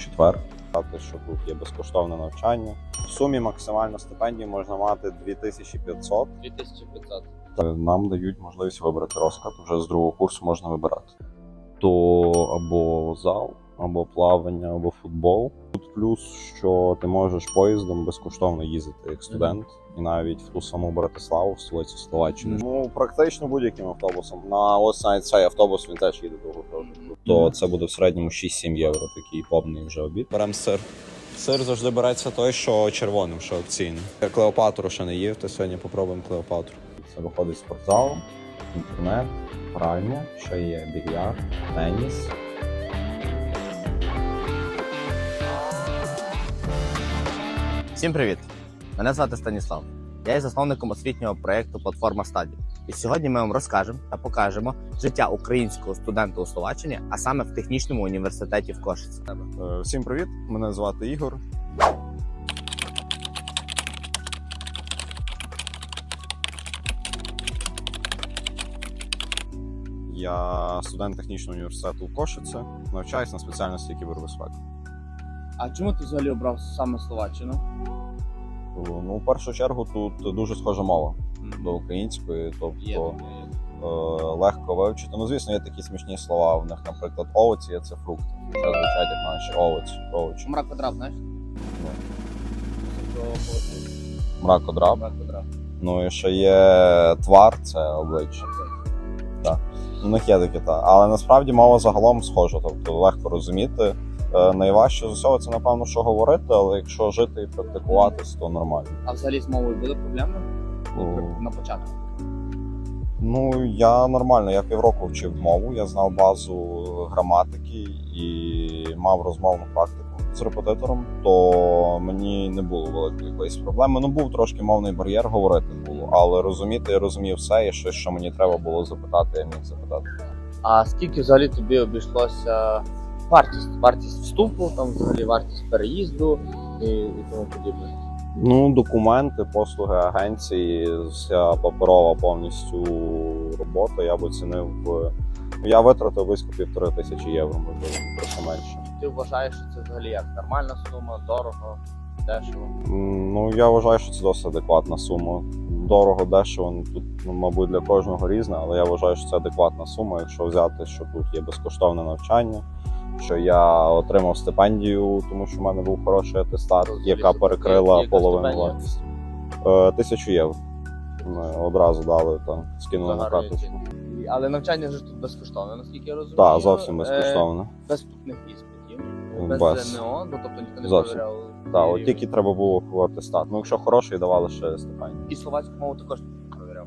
четвер. Що тут є безкоштовне навчання. В сумі максимально стипендію можна мати 2500. 2500. Нам дають можливість вибрати розклад. Вже з другого курсу можна вибирати. То або зал, або плавання, або футбол. Тут плюс, що ти можеш поїздом безкоштовно їздити як студент, і навіть в ту саму Братиславу, в столицю Словаччини. Ну практично будь-яким автобусом. На ось навіть цей автобус він теж їде до гуртожитку. То це буде в середньому 6-7 євро. Такий повний вже обід. Беремо сир. Сир завжди береться той, що червоним, що акційним. Клеопатру ще не їв, то сьогодні попробуємо Клеопатру. Це виходить спортзал, інтернет, пральня, ще є більярд, теніс. Всім привіт! Мене звати Станіслав. Я є засновником освітнього проєкту Платформа Стаді. І сьогодні ми вам розкажемо та покажемо життя українського студента у Словаччині, а саме в технічному університеті в Кошиці. Е, Всім привіт! Мене звати Ігор. Я студент технічного університету в Кошице, навчаюсь на спеціальності кібербезпеки. А чому ти взагалі обрав саме Словаччину? Ну, в першу чергу, тут дуже схожа мова до української, Є тобто таке. е, легко вивчити. Ну, звісно, є такі смішні слова. В них, наприклад, овоці це фрукти. Це звучать як наші овочі. овочі. Мрак квадрат, знаєш? Овочі. Мракодраб. Мрак квадрат. Ну і ще є твар, це обличчя. Так. У них є такі та. Але насправді мова загалом схожа, тобто легко розуміти. Е, найважче з усього це, напевно, що говорити, але якщо жити і практикуватись, то нормально. А взагалі з мовою були проблеми? Ну, На початку. Ну, я нормально, я півроку вчив мову, я знав базу граматики і мав розмовну практику з репетитором, то мені не було великої якоїсь проблеми. Ну, був трошки мовний бар'єр, говорити було, але розуміти я розумів все, і щось, що мені треба було запитати, я міг запитати. А скільки взагалі тобі обійшлося вартість? Вартість вступу, там взагалі вартість переїзду і, і тому подібне. Ну, документи, послуги агенції, вся паперова повністю робота. Я б оцінив. Я витратив близько півтори тисячі євро, можливо, трохи менше. Ти вважаєш, що це взагалі як нормальна сума, дорого, дешево? Ну, я вважаю, що це досить адекватна сума. Дорого, дешево. ну, Тут, ну, мабуть, для кожного різне, але я вважаю, що це адекватна сума, якщо взяти, що тут є безкоштовне навчання, що я отримав стипендію, тому що в мене був хороший атестат, яка перекрила половину вартості. Е, Тисячу євро. Ми одразу дали там, скинули на карточку. Але навчання ж тут безкоштовне, наскільки я розумію. Так, зовсім Е, безкоштовно. без вступних іспитів, Без. без ЗНО, ну тобто ніхто не Зовсім. перевіряв. Так, от тільки треба було атестат. Ну, якщо хороший, давали ще стипендію. І словацьку мову також не перевіряв.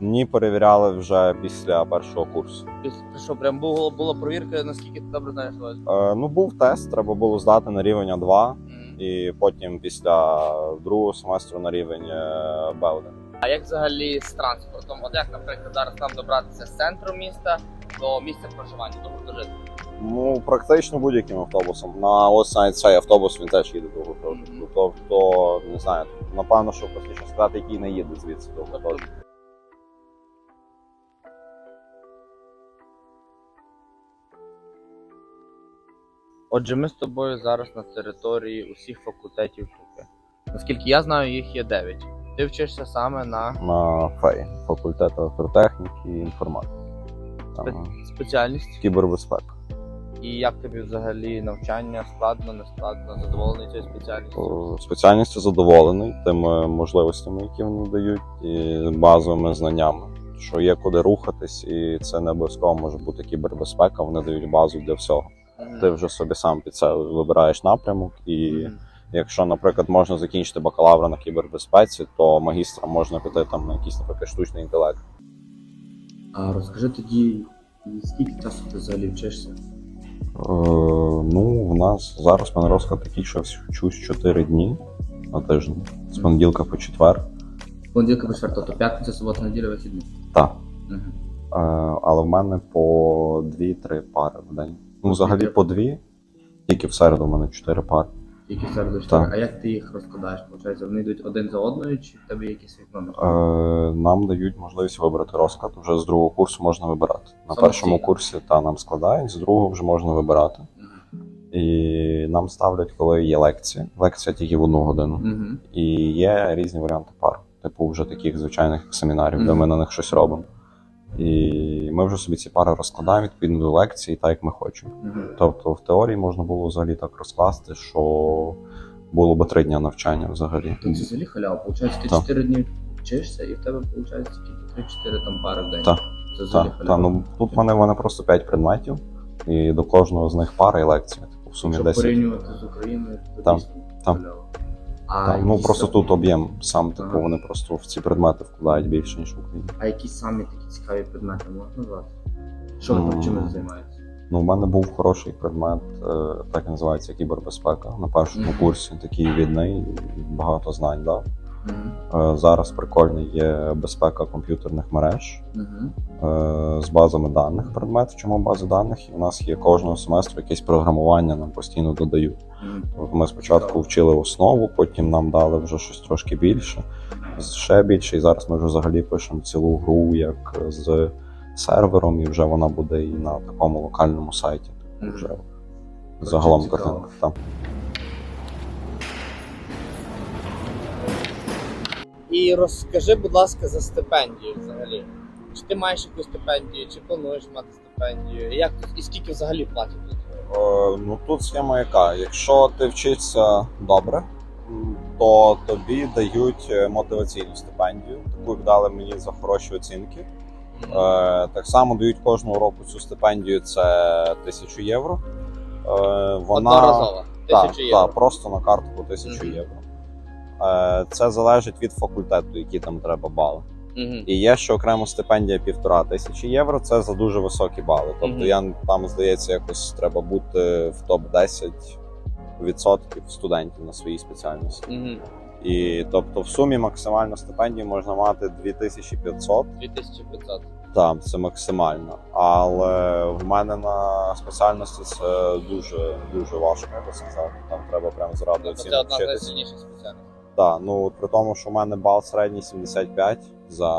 Ні, перевіряли вже після першого курсу. Ти що, прям було, була провірка, наскільки ти добре знаєш? Е, Ну, був тест, треба було здати на рівень А2, М. і потім після другого семестру на рівень е, Б1. А як взагалі з транспортом? От як, наприклад, зараз нам добратися з центру міста до місця проживання, до гуртожитку? Ну, практично будь-яким автобусом. На ось навіть цей автобус він теж їде до гуртожитку. Мгм. Тобто, не знаю, напевно, що простіше сказати, який не їде звідси до гуртожитку. Отже, ми з тобою зараз на території усіх факультетів ТУКи. Наскільки я знаю, їх є 9. Ти вчишся саме на На ФЕЙ, факультет електротехніки і інформатики. Там, спе- спеціальність. кібербезпека. І як тобі взагалі навчання складно, не складно, задоволений цією спеціальністю? По Спеціальністю задоволений тими можливостями, які вони дають, і базовими знаннями, що є куди рухатись, і це не обов'язково може бути кібербезпека. Вони дають базу для всього. Ти вже собі сам під це вибираєш напрямок. І якщо, наприклад, можна закінчити бакалавра на кібербезпеці, то магістра можна піти там на якийсь, наприклад, штучний інтелект. А розкажи тоді, скільки часу ти взагалі вчишся? Е, ну, в нас зараз мене розклад такий, що вчусь 4 дні на тиждень, з понеділка по четвер. З Понеділка по четвер, тобто п'ятниця, субота, неділя, вихідні. Так. Угу. Е, але в мене по 2-3 пари в день. Ну, взагалі по 2, тільки в середу в мене 4 пари. Які середу Так. чотири. А як ти їх розкладаєш? Получається, вони йдуть один за одною, чи в тебе є якесь вікно? на Е, нам дають можливість вибрати розклад. Вже з другого курсу можна вибирати. На Самостійно? першому курсі та нам складають, з другого вже можна вибирати. І нам ставлять, коли є лекція. Лекція тільки в одну годину. Мгм. І є різні варіанти пар, типу вже таких звичайних семінарів, де ми на них щось робимо. І ми вже собі ці пари розкладаємо відповідно до лекції, так як ми хочемо. Тобто в теорії можна було взагалі так розкласти, що було би три дня навчання взагалі. То це взагалі халява. Получається, ти Так. 4 4 дні вчишся, і в тебе виходить тільки 3-4 там пари в день. Так. Це взагалі Так, халява. та, ну тут в мене, в мене просто 5 предметів, і до кожного з них пара і лекція. Типу, в сумі Якщо 10. порівнювати з Україною, то Так, дійсно халява. А, Так, ну просто там- тут об'єм сам, типу, Ага. вони просто в ці предмети вкладають більше, ніж в Україні. А які самі такі цікаві предмети можна назвати? Що ви там М. чим ви займаєтесь? Ну, в мене був хороший предмет, е, так і називається кібербезпека. На першому Мгм. курсі такий відний, багато знань дав. Е, Зараз прикольний є безпека комп'ютерних мереж е, з базами даних предмет. Чому бази даних? І в нас є кожного семестру якесь програмування, нам постійно додають. Тобто ми спочатку вчили основу, потім нам дали вже щось трошки більше, ще більше. І зараз ми вже взагалі пишемо цілу гру як з сервером, і вже вона буде і на такому локальному сайті. Вже загалом картинка. І розкажи, будь ласка, за стипендію взагалі. Чи ти маєш якусь стипендію, чи плануєш мати стипендію? І Як і скільки взагалі платять тут? Е, ну тут схема яка. Якщо ти вчишся добре, то тобі дають е, мотиваційну стипендію, таку дали мені за хороші оцінки. Е, так само дають кожного року цю стипендію, це тисячу євро. Е, вона Одноразова. Тисячу євро. так, просто на картку тисячу Мгм. євро. Е, це залежить від факультету, які там треба бали. Мгм. І є ще окремо стипендія півтора тисячі євро. Це за дуже високі бали. Тобто Мгм. я там здається, якось треба бути в топ 10 відсотків студентів на своїй спеціальності. Мгм. І тобто, в сумі максимальну стипендію можна мати 2500. 2500. Там це максимально. Але в мене на спеціальності це дуже дуже важко, я би сказав. Там треба прямо зраду Тобто це одна з найсильніших спеціальностей. Так, ну от при тому, що в мене бал середній 75 за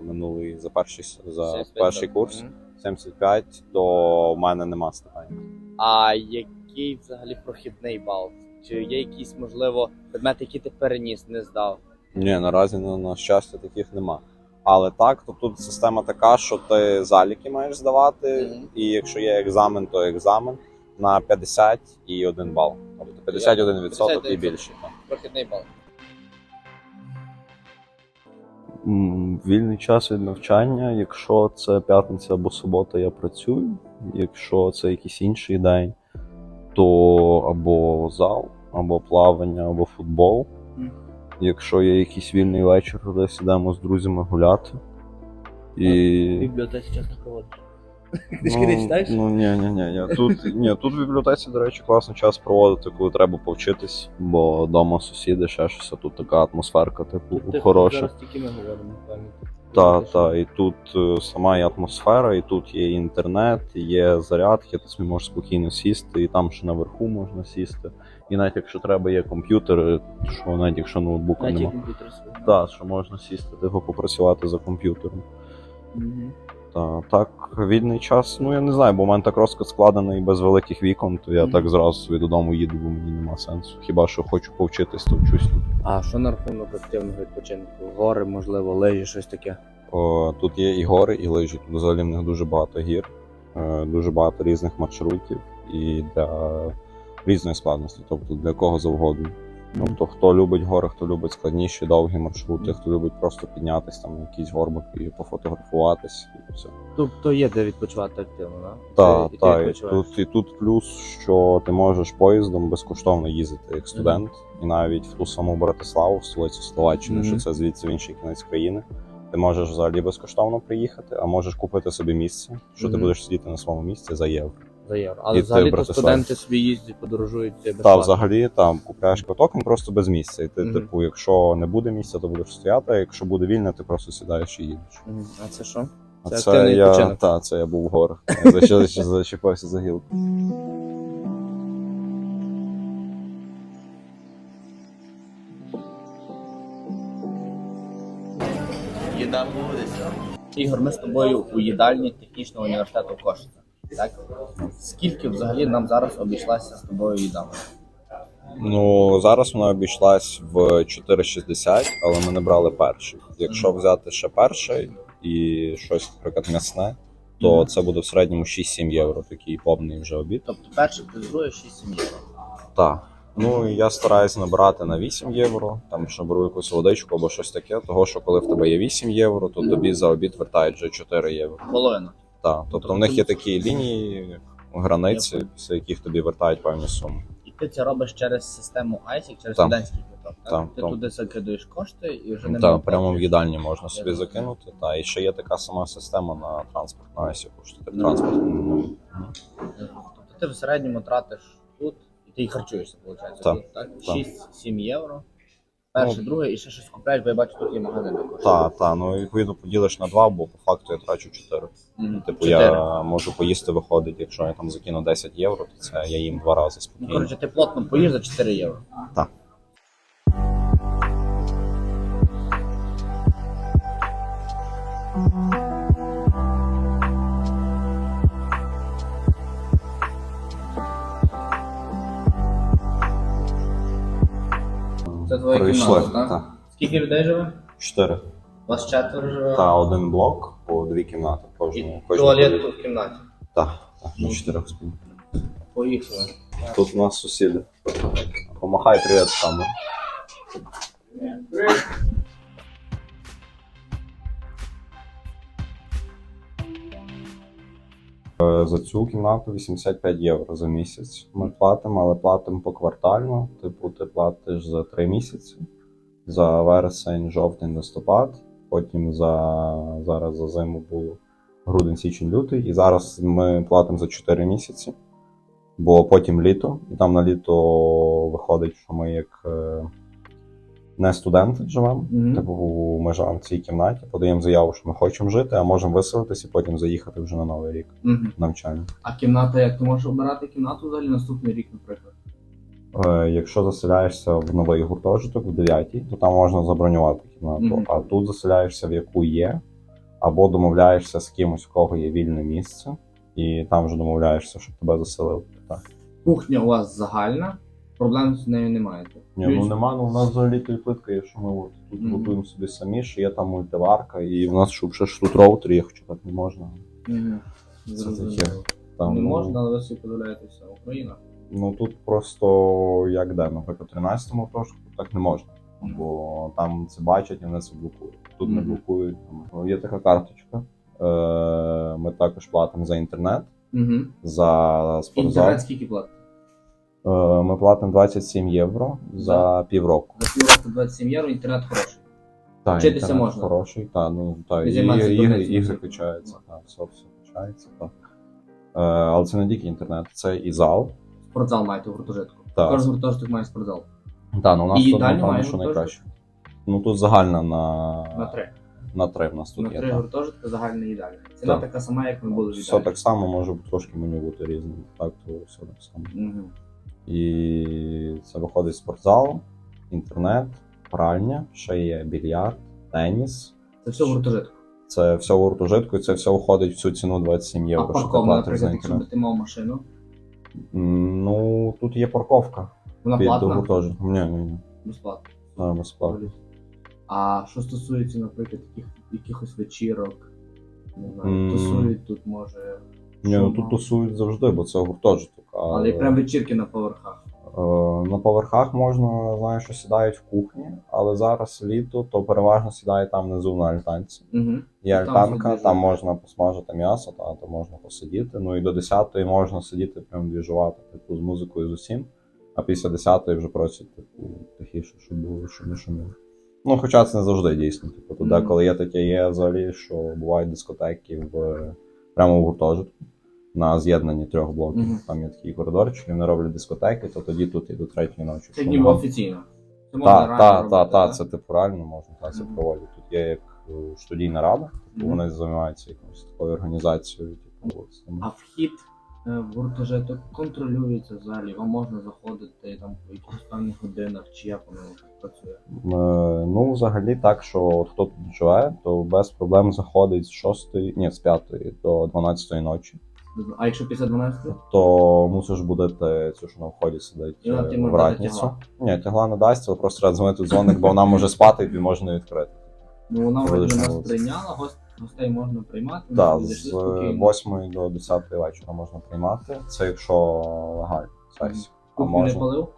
минулий, за перший за 75 перший років. курс, Мгм. 75, то в мене нема стипендії. А який взагалі прохідний бал? Чи є якісь, можливо, предмети, які ти переніс, не здав? Ні, наразі на, на щастя таких нема. Але так, то тут система така, що ти заліки маєш здавати, Мгм. і якщо є екзамен, то екзамен на 50 і 1 бал. Тобто 51 відсоток і 51%. більше. так. Прохідний бал. Вільний час від навчання, якщо це п'ятниця або субота, я працюю. Якщо це якийсь інший день, то або зал, або плавання, або футбол. Якщо є якийсь вільний вечір, то десь ідемо з друзями гуляти. І... бібліотеці часто проводиш. Ну, ну ні, ні, ні, ні. Тут, ні, тут в бібліотеці, до речі, класно час проводити, коли треба повчитись, бо вдома сусіди, ще щось, а тут така атмосферка, типу, хороша. Зараз тільки ми говоримо, напевно. Так, так, і тут е, сама є атмосфера, і тут є інтернет, є зарядки, ти собі можеш спокійно сісти, і там ще наверху можна сісти. І навіть якщо треба, є комп'ютер, е, що навіть якщо ноутбука Навіть немає. комп'ютер свій. Так, що можна сісти, тихо попрацювати за комп'ютером. Мгм. Та так, вільний час, ну я не знаю, бо в мене так розклад складений без великих вікон, то я Мгм. так зразу собі додому їду, бо мені нема сенсу. Хіба що хочу повчитись, то вчусь тут. А що на рахунок активного відпочинку? Гори, можливо, лижі, щось таке. О, тут є і гори, і лижі. Тут взагалі в них дуже багато гір, е, дуже багато різних маршрутів і для різної складності, тобто для кого завгодно. Тобто, хто любить гори, хто любить складніші, довгі маршрути, хто любить просто піднятися там на якийсь горбик і пофотографуватись, і все. Тобто є де відпочивати активно, так? Так, ти так. І тут, і тут плюс, що ти можеш поїздом безкоштовно їздити як студент, і навіть в ту саму Братиславу, в столицю Словаччини, Мгм. що це звідси в інший кінець країни. Ти можеш взагалі безкоштовно приїхати, а можеш купити собі місце, що ти будеш сидіти на своєму місці за євро за євро. Але І взагалі то Братислава. студенти собі їздять, подорожують це Та взагалі там купляєш квиток, просто без місця. І ти, Мгм. типу, якщо не буде місця, то будеш стояти. а Якщо буде вільне, ти просто сідаєш і їдеш. Мгм. А це що? А Це активний я, та, це я був в горах. За що зачепився за гілку. Ігор, ми з тобою у їдальні технічного університету Кошице. Так? Скільки взагалі нам зараз обійшлася з тобою їда? Ну зараз вона обійшлась в 4,60, але ми не брали перший. Якщо взяти ще перший і щось, наприклад, м'ясне, то це буде в середньому 6-7 євро, такий повний вже обід. Тобто перший плюс другий 6 євро. Так. Ну я стараюсь набирати на 8 євро, там що беру якусь водичку або щось таке, того що коли в тебе є 8 євро, то тобі за обід вертають вже 4 євро. Половину. Так. Тобто в них є такі лінії, границі, після яких тобі вертають певні суми. І ти це робиш через систему ISIC, через Так. студентський квиток. Так? Так, ти так. туди закидуєш кошти і вже не Так, прямо в їдальні можна собі закинути. Та і ще є така сама система на транспорт, на яку що ти транспорт. Ну, Тобто ти в середньому тратиш тут, і ти і харчуєшся, виходить. Так, Тут, так? так. 6-7 євро. Перше, друге, і ще щось купляєш, бо я бачу, тут є магазини. Так, та, ну відповідно поділиш на два, бо по факту я трачу чотири. Мгм. Типу Чотири. я можу поїсти, виходить, якщо я там закину 10 євро, то це я їм два рази Ну, спокійно. коротше, ти плотно поїж за 4 євро. Так. Це Прийшли. кімната, так? Так. Скільки людей живе? Чотири. У вас четверо живе? Та один блок по дві кімнати. Кожну, І кожну туалет тут в кімнаті. Так, так, на чотирьох спільно. Поїхали. Тут у нас сусіди. Помахай привіт камеру. Е, За цю кімнату 85 євро за місяць ми платимо, але платимо поквартально. Типу, ти платиш за 3 місяці, за вересень, жовтень, листопад. Потім за зараз за зиму було грудень, січень, лютий. І зараз ми платимо за 4 місяці бо потім літо, і там на літо виходить, що ми як е, не студенти живемо. Мгм. Типу, ми живемо в цій кімнаті, подаємо заяву, що ми хочемо жити, а можемо виселитись і потім заїхати вже на новий рік Мгм. навчання. А кімната, як ти можеш обирати кімнату взагалі наступний рік, наприклад? Е, якщо заселяєшся в новий гуртожиток в 9, то там можна забронювати кімнату. Мгм. А тут заселяєшся в яку є, або домовляєшся з кимось, у кого є вільне місце, і там вже домовляєшся, щоб тебе заселили. Так. Кухня у вас загальна, проблем з нею немає. Ні, ну нема, ну в нас взагалі то і плитка є, що ми от тут Мгм. готуємо собі самі, що є там мультиварка, і в нас щоб ще ж тут роутер є, хоча так не можна. Мгм. Це Зрозуміло. таке. Там, Не ну, можна, але ви собі дозволяєте все. Україна. Ну тут просто як де, наприклад, 13-му трошки так не можна. Бо там це бачать і вони це блокують. Тут не Мгм. блокують. Там. Є така карточка. Е, ми також платимо за інтернет, Угу. за спортзал. Інтернет скільки платить? Е, ми платимо 27 євро за півроку. За півроку 27 євро, інтернет хороший. Так, Вчитися інтернет можна. Хороший, та, ну, та, І і, займатися ігри, ігри всякими. качаються, та, все, все качається. Та. Е, але це не тільки інтернет, це і зал. Спортзал маєте в гуртожитку. Так. Кожен гуртожиток має спортзал. Та, ну, у нас І тут, їдальню напевно, має що найкраще. Ну тут загальна на, На три. на три в нас тут На є. три та. гуртожитки загальна їдальня. Ціна Так. така сама, як ми були в Все так само, може трошки меню бути різним. Так, то все так само. Мгм. І це виходить спортзал, інтернет, пральня, ще є більярд, теніс. Це все в гуртожитку. Це все в гуртожитку, і це все входить в цю ціну 27 А євро, що ти платиш за наприклад, якщо інтернет. ти мав машину, М, Ну, тут є парковка вона під платна, гуртожитком. Ні, ні, ні. безплатно. Да, безплатно. А що стосується, наприклад, таких якихось вечірок, не знаю, М. тусують тут, може. Ні, ну тут тусують завжди, бо це гуртожиток. А, Але прям вечірки на поверхах. е, на поверхах можна, знаю, що сідають в кухні, але зараз літо, то переважно сідають там внизу на альтанці. Угу. Є Там альтанка, собі там можна посмажити м'ясо, та, то можна посидіти. Ну і до 10-ї можна сидіти прям двіжувати, типу, з музикою з усім. А після 10-ї вже просять, типу, тихіше, щоб було, щоб не шуміло. Ну, хоча це не завжди дійсно. Типу, то Мгм. деколи є таке є взагалі, що бувають дискотеки в прямо в гуртожитку на з'єднанні трьох блоків. Мгм. Там є такий коридорчик, і вони роблять дискотеки, то тоді тут і до третьої ночі. Це ніби офіційно. Це можна Так, реально так, робити, так, так? та, це типу реально можна, так, це Мгм. проводять. Тут є як е, студійна рада, типу, Мгм. вони займаються якоюсь такою організацією, типу, от. А вхід гуртожиток контролюється взагалі, вам можна заходити там по якихось певних годинах, чи як воно працює? Е, Ну, взагалі так, що от хто тут живе, то без проблем заходить з 6, ні, з 5 до 12 ночі. А якщо після 12? То мусиш будити цю, що на вході сидить І вона е, може вратницю. дати Ні, тягла не дасть, але просто треба дзвонити в дзвоник, бо вона може спати і тобі можна відкрити. Ну вона вроді будеш нас прийняла, гост, гостей можна приймати. Так, з 8 до 10 вечора можна приймати. Це якщо легально. А Кухню не можна. палив?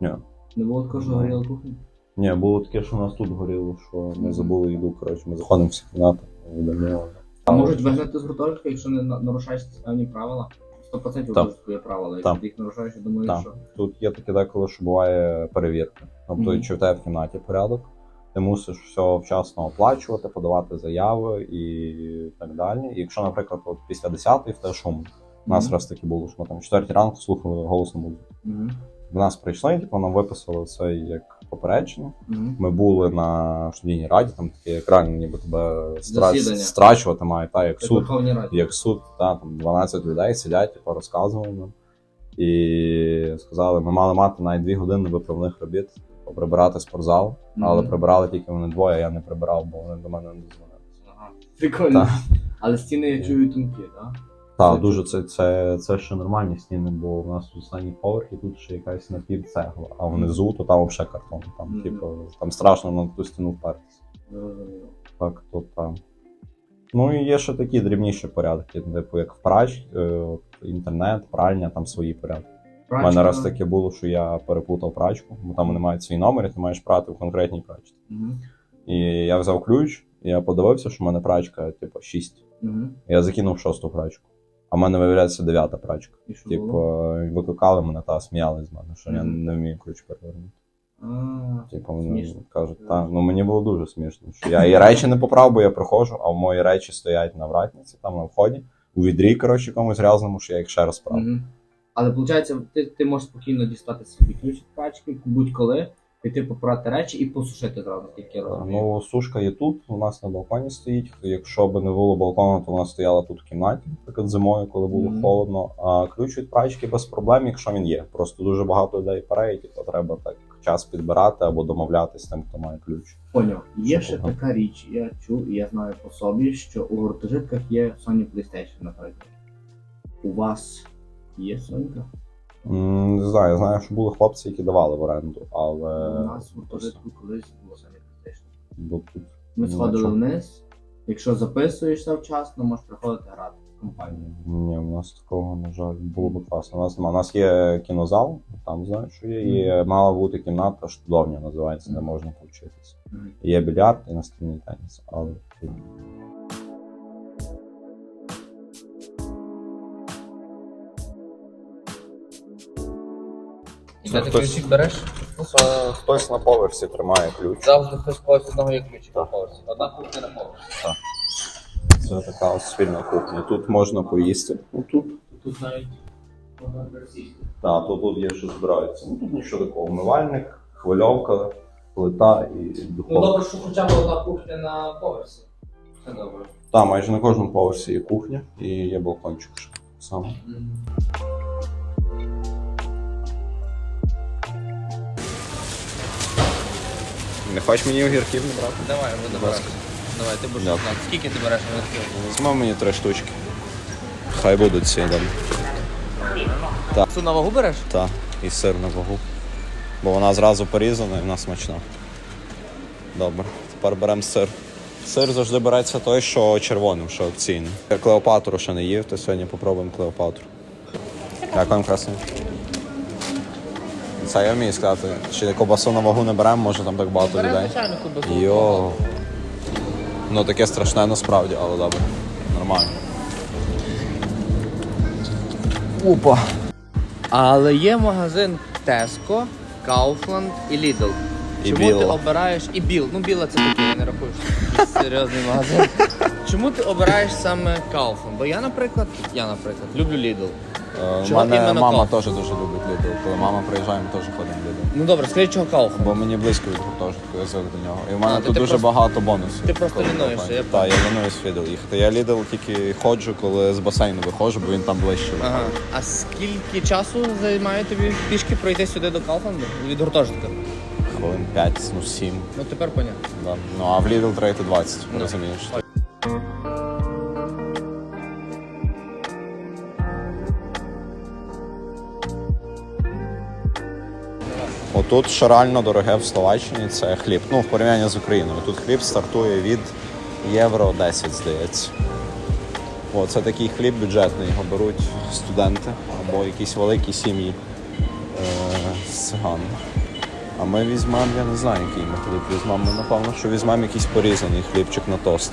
Ні. Не було такого, що горіла кухня? Ні, було таке, що у нас тут горіло, що ми забули їду. Коротше, ми заходимо всі кімнати. видаємо. А можуть вигнати з гуртожитка, якщо не на- нарушаєш певні правила? 100% Так. гуртожитку є правила. Якщо Так. ти їх нарушаєш, я думаю, Так. що. Тут є таке деколи, що буває перевірка. Тобто, Мгм. чи в тебе в кімнаті порядок, ти мусиш все вчасно оплачувати, подавати заяви і так далі. І якщо, наприклад, от після 10 в те шум, у нас раз таки було, що ми там в 4 ранку слухали голосну музику. До нас прийшли, типу, нам виписали це як попередження. Мгм. Ми були на студійній раді, там таке як реально, ніби тебе стра... Страчувати має, та як Як суд. Як суд, та, там 12 людей сидять, типу, розказували нам. І сказали, ми мали мати навіть 2 години виправних робіт, прибирати спортзал, але прибирали тільки вони двоє, я не прибирав, бо вони до мене не дозвонилися. Ага. Прикольно. Так. Але стіни я чую тонкі, так? Так, дуже це, це, це ще нормальні стіни, бо у нас останній поверх і тут ще якась напівцегла, а внизу то там взагалі картон. Там, Мгм. типу, там страшно на ту стіну впертися. Зрозуміло. Так, то там. Ну і є ще такі дрібніші порядки, типу як в прач, е, інтернет, пральня, там свої порядки. У мене раз таке було, що я перепутав прачку, бо там мають свій номер, і ти маєш прати в конкретній прачці. Мгм. І я взяв ключ, і я подивився, що в мене прачка, типу, 6. Мгм. Я закинув шосту прачку. А в мене виявляється дев'ята прачка. Типу, викликали мене та сміялись з мене, що я не вмію ключ перевернути. Типу, вони кажуть, так, ну мені було дуже смішно. Що я і речі не поправ, бо я приходжу, а мої речі стоять на вратниці, там на вході, у відрі, коротше, комусь грязному, що я їх ще раз прав. Але виходить, ти, ти можеш спокійно дістати собі ключ від пачки, будь-коли, піти попрати речі і посушити зразу, тільки я розумію. Ну, сушка є тут, у нас на балконі стоїть. Якщо б не було балкону, то вона стояла тут в кімнаті, наприклад, зимою, коли було Мгм. холодно. А ключ від прачки без проблем, якщо він є. Просто дуже багато людей пере, і типу, треба так час підбирати або домовлятися з тим, хто має ключ. Поняв. Є ще було? така річ, я чув і я знаю по собі, що у гуртожитках є Sony PlayStation, наприклад. У вас є? М, Не знаю, я знаю, що були хлопці, які давали в оренду, але У нас в гуртожитку колись було бо тут Ми сходили вниз. Якщо записуєшся вчасно, можеш приходити грати в компанію. Ні, у нас такого, на жаль, було б класно. У нас немає. У нас є кінозал, там знаю, що є. І мала бути кімната, штудовня називається, де можна повчитися. Мгм. Є більярд і настільний теніс, але тут Де ти хтось- ключик береш? Це хтось на поверсі тримає ключ. Завжди хтось когось одного є ключик на поверсі. Одна кухня на поверсі. Це така спільна кухня. Тут можна поїсти. Ну тут. Тут навіть можна пересісти. Так, то тут є що збирається. Ну тут нічого такого. Умивальник, хвильовка, плита і Ну духовка. добре, що хоча б одна кухня на поверсі. Це добре. Так, майже на кожному поверсі є кухня і є балкончик ще саме. Не хочеш мені огірків не брати? Давай, буду Будь ласка. брати. Давай, ти будеш Дякую. знати. Скільки ти береш на відкрив? Візьмемо мені три штучки. Хай будуть добре. Цю на вагу береш? Так, і сир на вагу. Бо вона зразу порізана і вона смачна. Добре, тепер беремо сир. Сир завжди береться той, що червоним, що акційний. Я Клеопатру ще не їв, то сьогодні попробуємо Клеопатру. Як вам красиво? Це я вмію сказати. Чи ковбасу на вагу не беремо, може там так багато людей. звичайно, кубасу. Йо. Ну таке страшне насправді, але добре. Нормально. Опа. Але є магазин Tesco, Kaufland і Lidl. І Чому ти Біла. обираєш і Біл? Ну Біла це такий, я не рахую, що це якийсь серйозний магазин. Чому ти обираєш саме Kaufland? Бо я, наприклад, я, наприклад, люблю Lidl. У Чого мене іменно мама теж дуже любить Lidl. Коли мама приїжджає, ми теж ходимо в Lidl. Ну добре, скажи, чого Kaufland? Бо мені близько від гуртожитку, я звик до нього. І в мене А, то тут ти дуже просто- багато бонусів. ти просто лінуєшся, я Так, я лінуюсь в Lidl їхати. Я Lidl тільки ходжу, коли з басейну виходжу, бо він там ближче. Ага. А скільки часу займає тобі пішки пройти сюди до Калфанду? Від гуртожитка? Хвилин 5, ну 7. Ну тепер понятно. Да. Ну а в Lidl треба йти 20, Ну. розумієш? Отут, що реально дороге в Словаччині, це хліб. Ну, в порівнянні з Україною. Тут хліб стартує від євро 10, здається. О, це такий хліб бюджетний, його беруть студенти або якісь великі сім'ї е, з циган. А ми візьмемо, я не знаю, який ми хліб візьмемо. Ми, напевно, що візьмемо якийсь порізаний хлібчик на тост.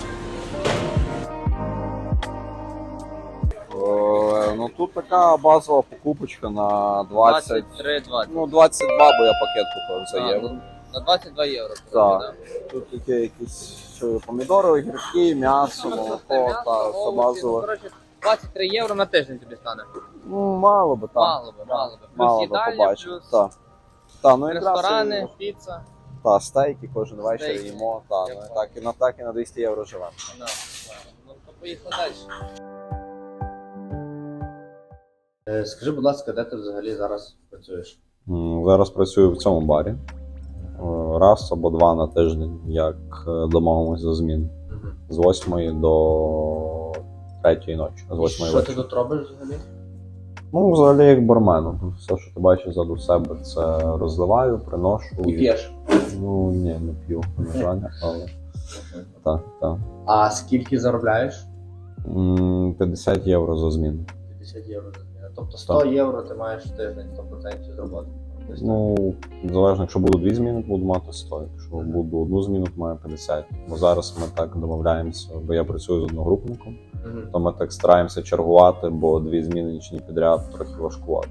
Така базова покупочка на 20. 23-20. Ну, 22, бо я пакет купив за А, євро. ну, На 22 євро. Так. Тут такі якісь що, помідори, огірки, м'ясо, молоко, та все базове. Коротше, 23 євро на тиждень тобі стане. Ну, мало би так. Мало би, мало би. Плюс Мало би їдальня, плюс Так. Та, ну, якраз ресторани, і- піца. Та, стейки кожен вечір Стейки. їмо. Та, ну, і так, і на так і на 200 євро живемо. Да, да. Ну, то поїхали далі. Е, Скажи, будь ласка, де ти взагалі зараз працюєш? Зараз працюю в цьому барі. Е, Раз або два на тиждень, як е, домовимося за зміну. З 8 до 3 ночі. З 8 Що ти вечора. тут робиш взагалі? Ну, взагалі, як бармен. Все, що ти бачиш ззаду себе, це розливаю, приношу. І п'єш. Ну, ні, не п'ю, на жаль, але так, так. А скільки заробляєш? М, 50 євро за зміну. 50 євро за зміну. Тобто 100 євро ти маєш в тиждень 100% з роботи. Ну, залежно, якщо буду дві зміни, буду мати 100. Якщо буду одну зміну, то маю 50. Бо зараз ми так домовляємося, бо я працюю з одногрупником, Мгм. то ми так стараємося чергувати, бо дві зміни нічні підряд трохи важкувати.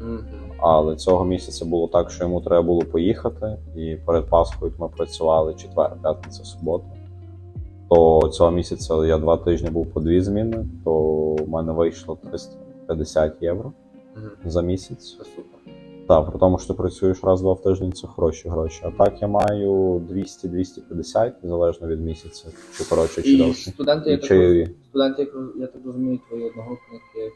Мгм. Але цього місяця було так, що йому треба було поїхати, і перед Пасхою ми працювали четвер, п'ятниця, субота. То цього місяця я два тижні був по дві зміни, то в мене вийшло 350 євро Мгм. за місяць. Це супер. Так, при тому, що ти працюєш раз-два в тиждень, це хороші гроші. А так я маю 200-250, залежно від місяця, чи коротше, чи І довше. студенти, І я так, роз- студенти, як роз- я так розумію, твої одногрупники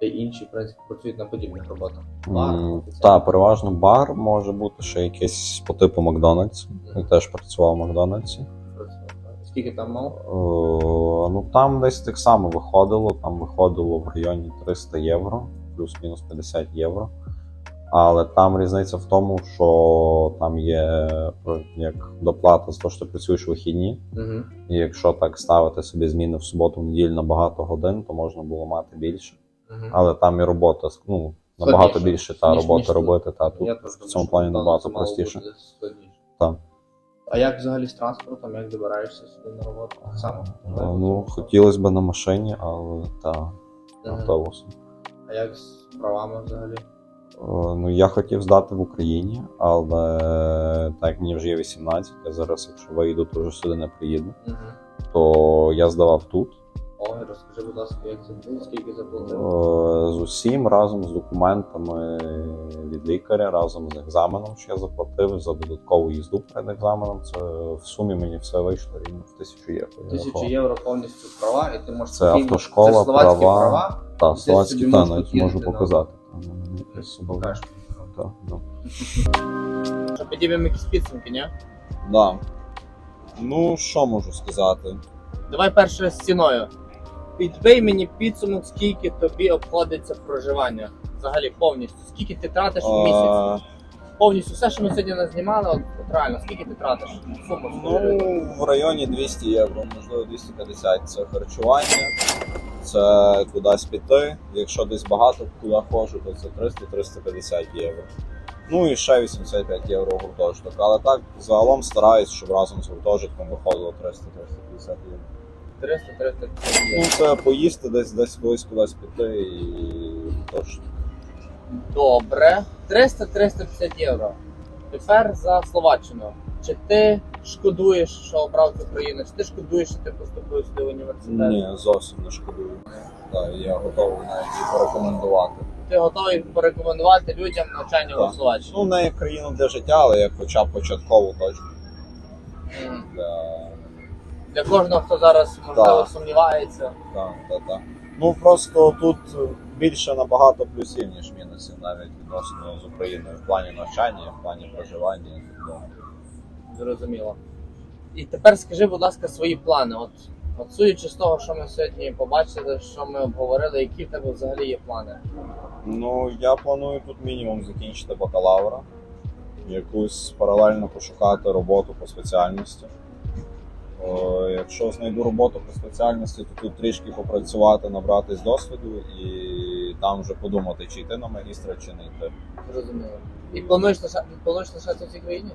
та й інші, в принципі, працюють на подібних роботах. Бар, М, офіціант. Та, переважно бар може бути ще якийсь по типу Макдональдс. Я теж працював в Макдональдсі. Скільки там мав? О, ну там десь так само виходило. Там виходило в районі 300 євро, плюс-мінус 50 євро. Але там різниця в тому, що там є е, як доплата за те, що ти працюєш вихідні. Угу. І якщо так ставити собі зміни в суботу, в неділю на багато годин, то можна було мати більше. Угу. Але там і робота ну, набагато більше та тут. робити. Та тут Я в цьому плані набагато простіше. Так. А як взагалі з транспортом, як добираєшся сюди на роботу? Так само? Е, Ну, хотілося б на машині, але та Мгм. автобусом. А як з правами взагалі? Е, Ну, я хотів здати в Україні, але так як мені вже є 18, я зараз, якщо вийду, то вже сюди не приїду. Угу. То я здавав тут. Ой, розкажи, будь ласка, як це було, скільки заплатив? З усім разом з документами від лікаря, разом з екзаменом, що я заплатив за додаткову їзду перед екзаменом. Це в сумі мені все вийшло рівно в тисячу євро. Тисячу євро повністю права, і ти можеш Це автошкола, це словацькі права. права. Так, словацькі та навіть можу показати. Так. Що підіб'ємо якісь підсумки, ні? Да. Ну, що можу сказати? Давай перше з ціною. Підбий мені підсумок, скільки тобі обходиться проживання. Взагалі повністю. Скільки ти тратиш в місяць? Повністю все, що ми сьогодні не знімали, от, от реально, скільки ти тратиш? Суму. Ну, в районі 200 євро, можливо 250. Це харчування, це кудись піти. Якщо десь багато куди ходжу, то це 300-350 євро. Ну і ще 85 євро гуртожиток. Але так загалом стараюсь, щоб разом з гуртожитком виходило 300-350 євро. 300 300 Ну, це поїсти десь десь колись кудись піти і тож. Добре. 300-350 євро. Тепер за Словаччину. Чи ти шкодуєш, що обрав цю країну? Чи ти шкодуєш, що ти поступив сюди в університет? Ні, зовсім не шкодую. Так, я готовий навіть і порекомендувати. Ти готовий порекомендувати людям навчання Так. у Словаччині? Ну, не як країну для життя, але як хоча б початкову точку М. для Для кожного, хто зараз можливо Так. сумнівається. Так, так, так. Ну просто тут більше набагато плюсів, ніж мінусів, навіть відносно з Україною в плані навчання, в плані проживання. Тобто, Зрозуміло. І тепер скажи, будь ласка, свої плани. От, от судячи з того, що ми сьогодні побачили, що ми обговорили, які в тебе взагалі є плани? Ну, я планую тут мінімум закінчити бакалавра, якусь паралельно пошукати роботу по спеціальності. О, якщо знайду роботу по спеціальності, то тут трішки попрацювати, набратись досвіду і там вже подумати, чи йти на магістра, чи не йти. Зрозуміло. І плануєш лише плануєш лишатися в цій країні?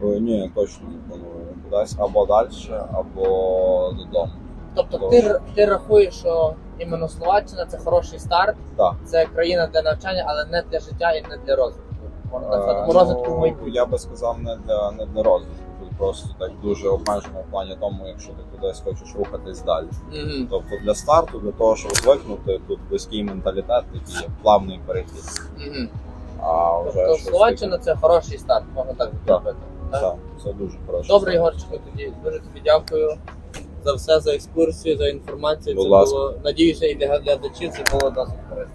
Бо ні, точно не планую. Кудись або далі, або додому. Тобто Добре. ти, ти рахуєш, що іменно Словаччина це хороший старт, Так. це країна для навчання, але не для життя і не для розвитку. Так Е, сказати, розвитку в ну, майбутньому. Я би сказав, не для, не для розвитку. Тут просто так дуже обмежено в плані тому, якщо ти кудись хочеш рухатись далі. Мгм. Тобто для старту, для того, щоб звикнути, тут близький менталітет, такий є плавний перехід. Мгм. А вже Тобто щось Словаччина це хороший старт, можна так Так. зробити. таке- Так? Так, це дуже хороше. Добре, Ігорчику, тоді дуже тобі дякую за все, за екскурсію, за інформацію. Будь це ласка. було, надіюся, і для глядачів це було досить корисно.